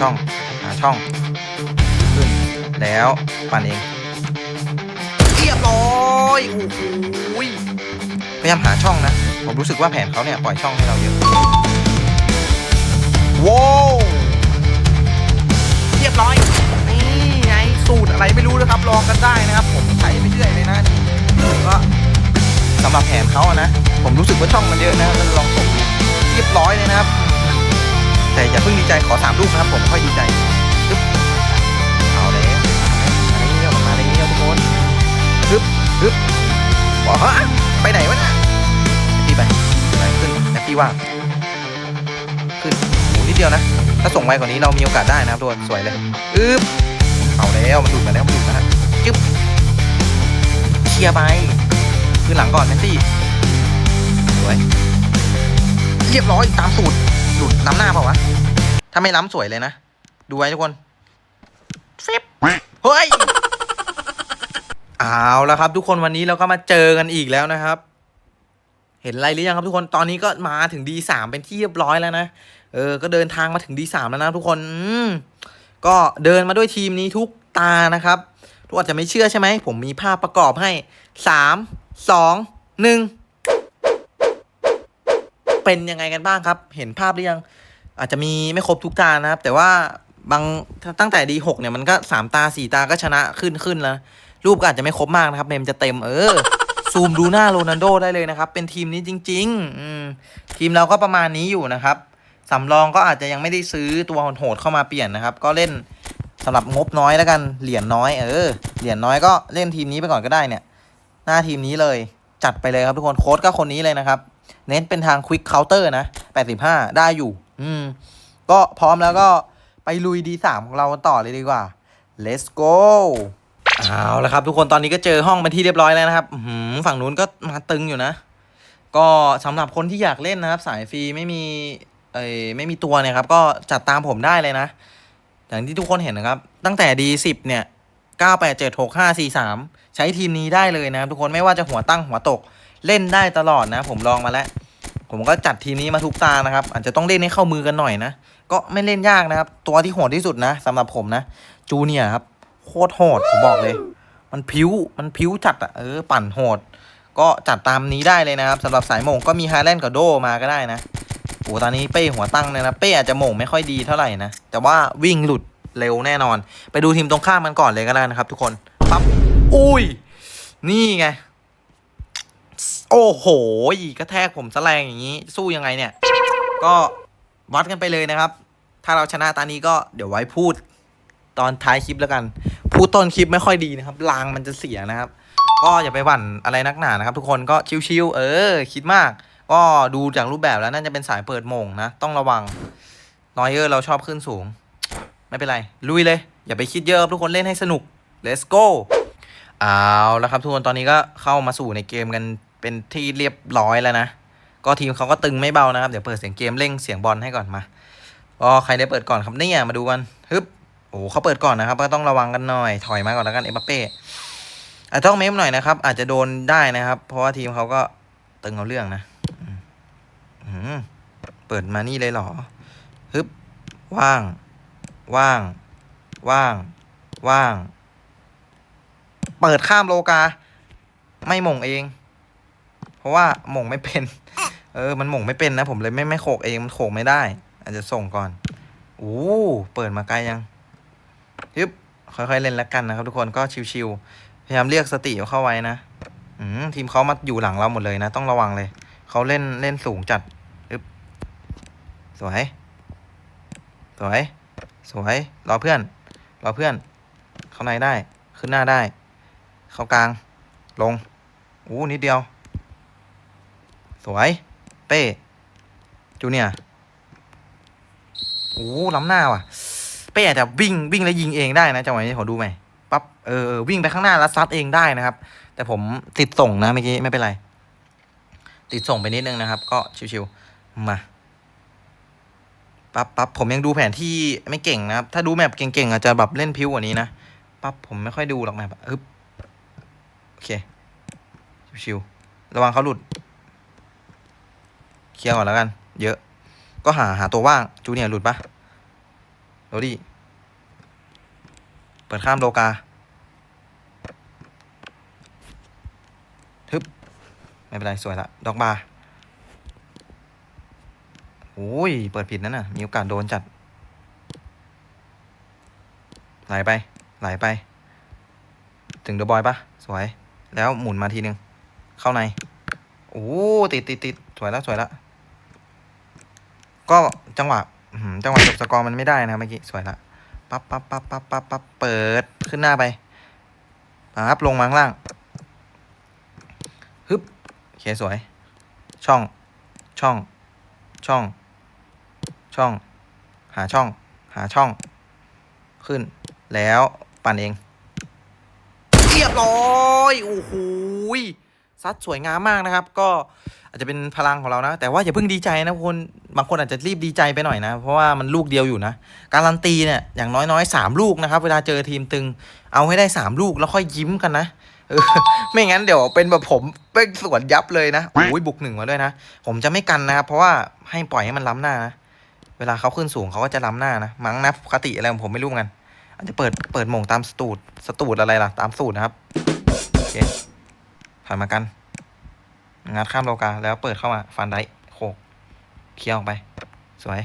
ช่อง หาช่อง ขึ้น แล้วปั่นเองเรียบร้อยโอ้โหพยายามหาช่องนะ ผมรู้สึกว่าแผนเขาเนี่ย ปล่อยช่องให้เราเยอะว้าวเรียบร้อย นี่ไงสูตรอะไรไม่รู้นะครับ ลองกันได้นะครับ ผมใช้ไปเรื่อยเลยนะนี่ก็สำหรับแผนเขาอะนะ ผมรู้สึกว่าช่องมันเยอะนะก็ลองส่งเรียบร้อยเลยนะครับ แต่อย่าเพิ่งดีใจขอสามลูกนะครับผมค่อยดีใจปึ๊บเอาแล้วมาเร็วมาเร็วทุกคนปึ๊บปึ๊บบอกฮะไปไหนวะเนี่ยพี่ไปไปขึ้นแอปปี้ว่าขึ้นโอ้นิดเดียวนะ ถ้าส่งไวกว่านี้เรามีโอกาสได้นะครับทุกคนสวยเลยอึ๊บเอาแล้วมันดูดมาแล้วมันดูดมาแล้วจึ๊บเคลียร์ไปขึ้นหลังก่อนแมนซี่สวยเรียบร้อยตามสูตร หลุดล้ำหน้าเปล่าวะ ถ้าไม่ล้ำสวยเลยนะ ดูไว้ทุกคนฟิปเฮ้ย เอาแล้วครับ ทุกคนวันนี้เราก็มาเจอกันอีกแล้วนะครับ เห็นอะไรหรือยังครับทุกคน ตอนนี้ก็มาถึง D3 เป็นที่เรียบร้อยแล้วนะ เออ ก็เดินทางมาถึง D3 แล้วนะทุกคนอืมก็เดินมาด้วยทีมนี้ทุกตานะครับ ทุกคนอาจจะไม่เชื่อใช่ไหม ผมมีภาพประกอบให้สามสองหนึ่ง เป็นยังไงกันบ้างครับ เห็นภาพหรือยัง อาจจะมีไม่ครบทุกตานะครับ แต่ว่าบางตั้งแต่ D6 เนี่ยมันก็สามตาสี่ตาก็ชนะขึ้นขึ้นแล้ว รูปก็อาจจะไม่ครบมากนะครับ เมมจะเต็มเออซูมดูหน้าโรนัลโดได้เลยนะครับ เป็นทีมนี้จริงๆอืมทีมเราก็ประมาณนี้อยู่นะครับสำรองก็อาจจะยังไม่ได้ซื้อตัวโหดเข้ามาเปลี่ยนนะครับ ก็เล่นสำหรับงบน้อยแล้วกันเหรียญน้อยเออเหรียญน้อยก็เล่นทีมนี้ไปก่อนก็ได้เนี่ย หน้าทีมนี้เลย จัดไปเลยครับทุกคนโค้ดก็คนนี้เลยนะครับ เน้นเป็นทางควิกเคาน์เตอร์นะ 85 ได้อยู่ อืม ก็พร้อมแล้วก็ไปลุย D3 ของเราต่อเลยดีกว่า let's go เอาละครับ ทุกคนตอนนี้ก็เจอห้องเป็นที่เรียบร้อยแล้วนะครับหือฝั่งนู้นก็มาตึงอยู่นะ ก็สำหรับคนที่อยากเล่นนะครับ สายฟรีไม่มีเอ้ยไม่มีตัวเนี่ยครับ ก็จัดตามผมได้เลยนะ อย่างที่ทุกคนเห็นนะครับ ตั้งแต่ D10 เนี่ย987653ใช้ทีมนี้ได้เลยนะครับทุกคนไม่ว่าจะหัวตั้งหัวตก เล่นได้ตลอดนะ ผมลองมาแล้ว ผมก็จัดทีมนี้มาทุกตานะครับ อาจจะต้องเล่นให้เข้ามือกันหน่อยนะ ก็ไม่เล่นยากนะครับ ตัวที่โหดที่สุดนะสำหรับผมนะ จูเนียครับ โคตรโหดผมบอกเลย มันพิ้ว มันพิ้วจัดอะเออ ปั่นโหด ก็จัดตามนี้ได้เลยนะครับสำหรับสายโมงก็มีฮาแลนด์กับโดมาก็ได้นะโอ้ตอนนี้เป้หัวตั้งเนี่ยนะ เป้อาจจะโมงไม่ค่อยดีเท่าไหร่นะ แต่ว่าวิ่งหลุดเร็วแน่นอน ไปดูทีมตรงข้ามมันก่อนเลยก็ได้นะครับ ทุกคนปั๊บอุ้ย นี่ไง โอ้โหกระแทกผมสแลงอย่างนี้ สู้ยังไงเนี่ย ก็วัดกันไปเลยนะครับ ถ้าเราชนะตานี้ก็เดี๋ยวไว้พูดตอนท้ายคลิปแล้วกัน พูดต้นคลิปไม่ค่อยดีนะครับลางมันจะเสียนะครับ ก็อย่าไปหวั่นอะไรนักหนานะครับ ทุกคนก็ชิวๆเออ คิดมาก ก็ดูจากรูปแบบแล้วน่าจะเป็นสายเปิดโมงนะ ต้องระวังนอยเออร์เราชอบขึ้นสูง ไม่เป็นไร ลุยเลย อย่าไปคิดเยอะทุกคนเล่นให้สนุก let's go เอาแล้วครับทุกคนตอนนี้ก็เข้ามาสู่ในเกมกัน เป็นที่เรียบร้อยแล้วนะ ก็ทีมเขาก็ตึงไม่เบานะครับ เดี๋ยวเปิดเสียงเกมเร่งเสียงบอลให้ก่อนมาก็ใครได้เปิดก่อนครับเนี่ยมาดูกันฮึบโอ้เขาเปิดก่อนนะครับ ก็ต้องระวังกันหน่อย ถอยมาก่อนแล้วกันเอ็มบัปเป้อาจจะต้องเมมหน่อยนะครับ อาจจะโดนได้นะครับ เพราะว่าทีมเขาก็ตึงเอาเรื่องนะอืมเปิดมานี่เลยเหรอฮึบว่าง ว่าง ว่าง ว่าง เปิดข้ามโลกา ไม่มงเอง เพราะว่าหม่งไม่เป็น เออ มันหม่งไม่เป็นนะ ผมเลยไม่ไม่โขกเองมันโขกไม่ได้ อาจจะส่งก่อนโอ้เปิดมาไกลยังยึบค่อยๆเล่นแล้วกันนะครับ ทุกคนก็ชิวๆพยายามเรียกสติเข้าไว้นะอืมทีมเขามาอยู่หลังเราหมดเลยนะ ต้องระวังเลยเขาเล่นเล่นสูงจัดยึบสวย สวย สวย รอเพื่อน รอเพื่อน เข้าในได้ ขึ้นหน้าได้ เข้ากลาง ลง อู้นิดเดียว สวย เป้จูเนียโอ้ล้ำหน้าว่ะ เป้อาจจะวิ่งวิ่งแล้วยิงเองได้นะจังหวะนี้ขอดูไหมปั๊บเออวิ่งไปข้างหน้าแล้วซัดเองได้นะครับ แต่ผมติดส่งนะเมื่อกี้ไม่เป็นไร ติดส่งไปนิดนึงนะครับ ก็ชิวๆมาปั๊บปั๊บผมยังดูแผนที่ไม่เก่งนะครับ ถ้าดูแมปเก่งๆอาจจะแบบเล่นพิ้วกว่านี้นะปั๊บผมไม่ค่อยดูหรอกแมปอะฮึบโอเคชิวๆระวังเขาหลุด เคลียร์ก่อนแล้วกัน เยอะ ก็หาหาตัวว่างจูเนียร์หลุดปะโรดี้เปิดข้ามโลกาทึบไม่เป็นไร สวยละ ดอกบาร์โอ้ย เปิดผิดนั่นน่ะ มีโอกาสโดนจัด ไหลไป ไหลไป ถึงเดอะบอยปะสวย แล้วหมุนมาทีนึง เข้าใน โอ้ ติดติดติดสวยแล้วสวยแล้ว ก็จังหวะจังหวะจบสกอร์มันไม่ได้นะเมื่อกี้สวยละปั๊บปั๊บปั๊บปั๊บปั๊บปั๊บเปิดขึ้นหน้าไปปั๊บลงมาข้างล่างฮึบโอเคสวย ช่อง ช่อง ช่อง ช่อง หาช่อง หาช่อง ขึ้น แล้วปั่นเองเรียบร้อย โอ้โหซัดสวยงามมากนะครับ ก็ อาจจะเป็นพลังของเรานะ แต่ว่าอย่าเพิ่งดีใจนะคนบางคนอาจจะรีบดีใจไปหน่อยนะ เพราะว่ามันลูกเดียวอยู่นะ การันตีเนี่ยอย่างน้อยๆสามลูกนะครับ เวลาเจอทีมตึง เอาให้ได้สามลูกแล้วค่อยยิ้มกันนะไม่งั้นเดี๋ยวเป็นแบบผมเป็นสวนยับเลยนะโอ้ยบุกหนึ่งมาด้วยนะ ผมจะไม่กันนะครับ เพราะว่าให้ปล่อยให้มันล้ำหน้านะเวลาเขาขึ้นสูงเขาก็จะล้ำหน้านะมั้งนะปกติอะไรของผมไม่รู้กันอาจจะเปิดเปิดหม่งตามสตูดสตูดอะไรล่ะ ตามสูตรนะครับโอเคถอยมากัน งัดข้ามโลกาแล้วเปิดเข้ามาฟันได้โขกเคลียร์ออกไป สวย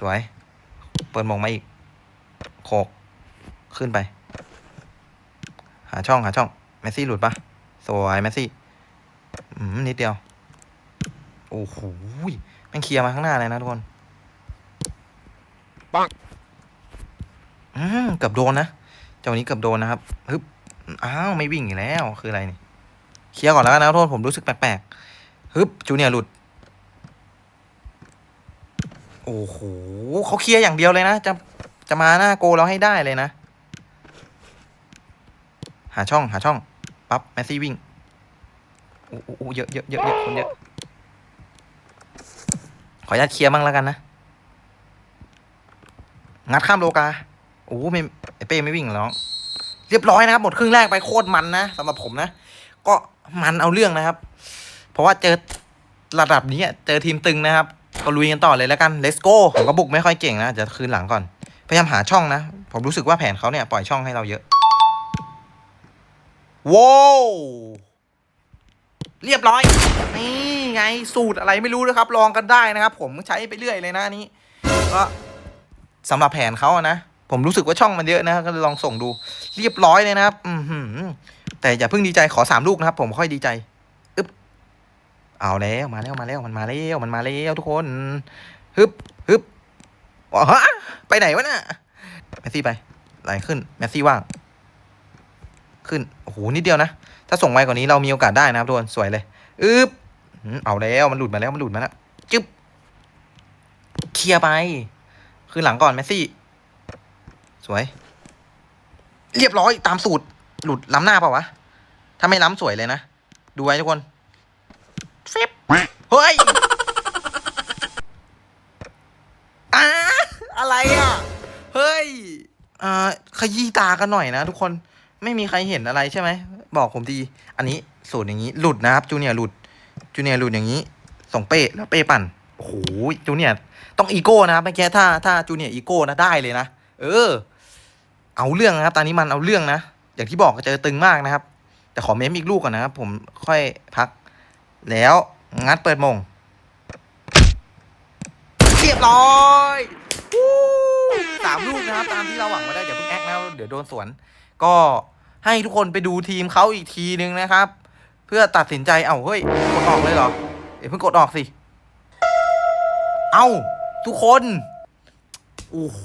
สวย เปิดโหมงมาอีกโขกขึ้นไป หาช่องหาช่องเมสซี่หลุดปะสวยเมสซี่อืมนิดเดียวโอ้โหแม่งเคลียร์มาข้างหน้าเลยนะทุกคนปังอืมเกือบโดนนะเจ้านี้เกือบโดนนะครับฮึบอ้าวไม่วิ่งอีกแล้วคืออะไรนี่ เคลียร์ก่อนแล้วกันนะทุกคนผมรู้สึกแปลกๆฮึบจูเนียร์หลุด โอ้โหเขาเคลียร์อย่างเดียวเลยนะ จะจะมาหน้าโกเราให้ได้เลยนะ หาช่องหาช่องปั๊บแมสซี่วิ่งโอ้โหเยอะเยอะเยอะเยอะคนเยอะขออนุญาตเคลียร์บ้างแล้วกันนะ งัดข้ามโลกาโอ้ไม่ไอเป้ไม่วิ่งหรอกน้องเรียบร้อยนะครับ หมดครึ่งแรกไปโคตรมันนะสำหรับผมนะ ก็มันเอาเรื่องนะครับ เพราะว่าเจอระดับนี้เจอทีมตึงนะครับ ก็ลุยกันต่อเลยแล้วกัน let's go ผมก็บุกไม่ค่อยเก่งนะจะคืนหลังก่อน พยายามหาช่องนะ ผมรู้สึกว่าแผนเขาเนี่ยปล่อยช่องให้เราเยอะว้าวเรียบร้อย นี่ไงสูตรอะไรไม่รู้นะครับ ลองกันได้นะครับ ผมใช้ไปเรื่อยเลยนะนี้ ก็สำหรับแผนเขาอะนะ ผมรู้สึกว่าช่องมันเยอะนะ ก็ลองส่งดู เรียบร้อยเลยนะครับ อือหือ แต่อย่าเพิ่งดีใจขอสามลูกนะครับ ผมค่อยดีใจอึ๊บเอาแล้วมาแล้วมาแล้วมันมาแล้วมันมาแล้วทุกคนฮึบฮึบอ๋อไปไหนวะเนี่ยแมสซี่ไปไหลขึ้นแมสซี่ว่าง ขึ้นโอ้โหนิดเดียวนะ ถ้าส่งไวกว่านี้เรามีโอกาสได้นะครับทุกคนสวยเลยอึ๊บเอาแล้วมันหลุดมาแล้วมันหลุดมาแล้วจึ๊บเคลียร์ไปขึ้นหลังก่อนแมสซี่ สวย เรียบร้อยตามสูตร หลุดล้ำหน้าเปล่าวะ ถ้าไม่ล้ำสวยเลยนะ ดูไว้ทุกคนฟิบเฮ้ยอะอะไรอะ เฮ้ยอ่าขยี้ตากันหน่อยนะทุกคน ไม่มีใครเห็นอะไรใช่ไหม บอกผมดี อันนี้สูตรอย่างนี้ หลุดนะครับ จูเนียร์หลุด จูเนียร์หลุดอย่างนี้ ส่งเป้แล้วเป้ปั่น โอ้โห จูเนียร์ต้องอีโก้นะครับเมื่อกี้ถ้าถ้าจูเนียร์อีโก้นะได้เลยนะ เออ เอาเรื่องนะครับ ตอนนี้มันเอาเรื่องนะ อย่างที่บอกเจอตึงมากนะครับ แต่ขอเมมอีกลูกก่อนนะครับ ผมค่อยพัก แล้วงัดเปิดมงเรียบร้อยสามลูกนะครับ ตามที่เราหวังมาได้อย่าเพิ่งแอคนะเดี๋ยวโดนสวน ก็ให้ทุกคนไปดูทีมเขาอีกทีนึงนะครับ เพื่อตัดสินใจเอ้าเฮ้ยกดออกเลยเหรอเดี๋ยวเพิ่งกดออกสิเอ้าทุกคน โอ้โห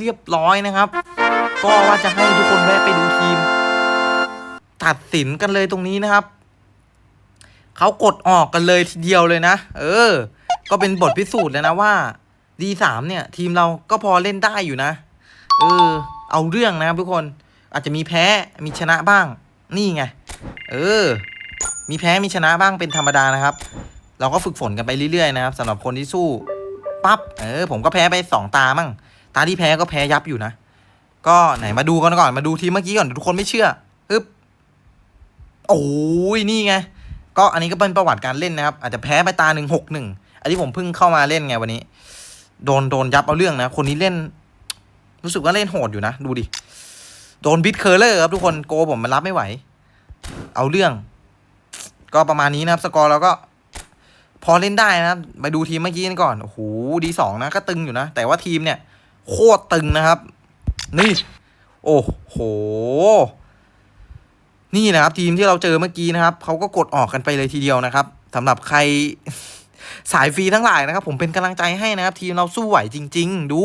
เรียบร้อยนะครับ ก็ว่าจะให้ทุกคนแวะไปดูทีม ตัดสินกันเลยตรงนี้นะครับ เขากดออกกันเลยทีเดียวเลยนะ เออ ก็เป็นบทพิสูจน์แล้วนะว่า D3 เนี่ย ทีมเราก็พอเล่นได้อยู่นะ เออ เอาเรื่องนะครับทุกคนอาจจะมีแพ้มีชนะบ้าง นี่ไง เออ มีแพ้มีชนะบ้างเป็นธรรมดานะครับ เราก็ฝึกฝนกันไปเรื่อยๆนะครับสำหรับคนที่สู้ปั๊บเออ ผมก็แพ้ไปสองตามั่ง ตาที่แพ้ก็แพ้ยับอยู่นะ ก็ไหนมาดูกันก่อนมาดูทีเมื่อกี้ก่อนเดี๋ยวทุกคนไม่เชื่อปึ๊บโอ้ยนี่ไง ก็อันนี้ก็เป็นประวัติการเล่นนะครับ อาจจะแพ้ไปตาหนึ่งหกหนึ่งอันนี้ผมเพิ่งเข้ามาเล่นไงวันนี้ โดนโดนยับเอาเรื่องนะ คนนี้เล่น รู้สึกว่าเล่นโหดอยู่นะ ดูดิ โดนบิดเคอร์เลอร์ครับทุกคนโกผมมันรับไม่ไหว เอาเรื่อง ก็ประมาณนี้นะครับ สกอร์เราก็ พอเล่นได้นะครับไปดูทีมเมื่อกี้กันก่อนโอ้โหดีสองนะก็ตึงอยู่นะ แต่ว่าทีมเนี่ย โคตรตึงนะครับ นี่ โอ้โห นี่นะครับ ทีมที่เราเจอเมื่อกี้นะครับเขาก็กดออกกันไปเลยทีเดียวนะครับสำหรับใครสายฟรีทั้งหลายนะครับ ผมเป็นกำลังใจให้นะครับ ทีมเราสู้ไหวจริง ๆ ดู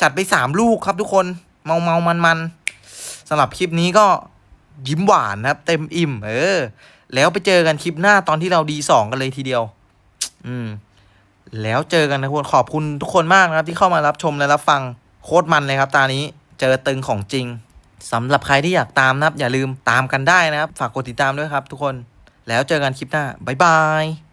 จัดไปสามลูกครับทุกคนเมาเมามันมันๆสำหรับคลิปนี้ก็ยิ้มหวานนะครับ เต็มอิ่ม เออ แล้วไปเจอกันคลิปหน้าตอนที่เราดีสองกันเลยทีเดียว อืม แล้วเจอกันนะทุกคนขอบคุณทุกคนมากนะครับ ที่เข้ามารับชมและรับฟัง โคตรมันเลยครับตานี้เจอตึงของจริงสำหรับใครที่อยากตามนะครับ อย่าลืมตามกันได้นะครับ ฝากกดติดตามด้วยครับทุกคนแล้วเจอกันคลิปหน้า บ๊ายบาย